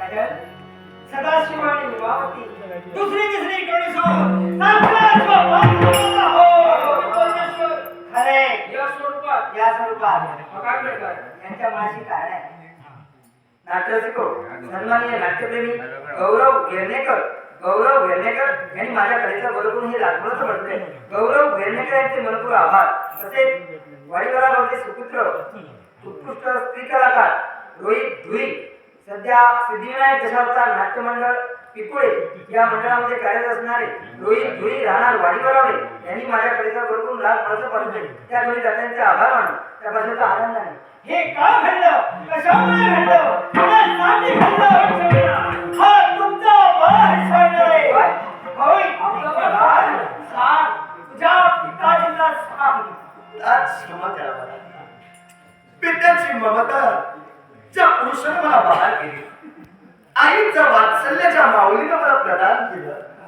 रायगड सदाशिव दुसरी तिसरी कोणी खरे या स्वरूपात या स्वरूपात यांच्या कारण आहे सन्माननीय नाट्यप्रेमी गौरव घेरणेकर गौरव घेरणेकर यांनी माझ्या कलेचा बरोबर हे लागवडच म्हटले गौरव घेरणेकर यांचे मनपूर आभार. तसेच वाडीवाला सुपुत्र रोहित धुई सध्या सिद्धिविनायक दशावतार नाट्य मंडळ पिपुळे या मंडळामध्ये कार्यरत असणारे रोहित धुई राहणार वाडीवरावले यांनी माझ्या कलेचा भरपूर लाभ मला पाहिजे त्या दोन्ही दात्यांचे आभार मानून त्या बद्दलचा आनंद आहे. हे का घडलं कशामुळे घडलं हा तुमचा तुझ्या पिताजीला क्षमा करा मला पित्याची ममता पुरुषाने मला आईचं वात्सल्य माऊलीनं मला प्रदान केलं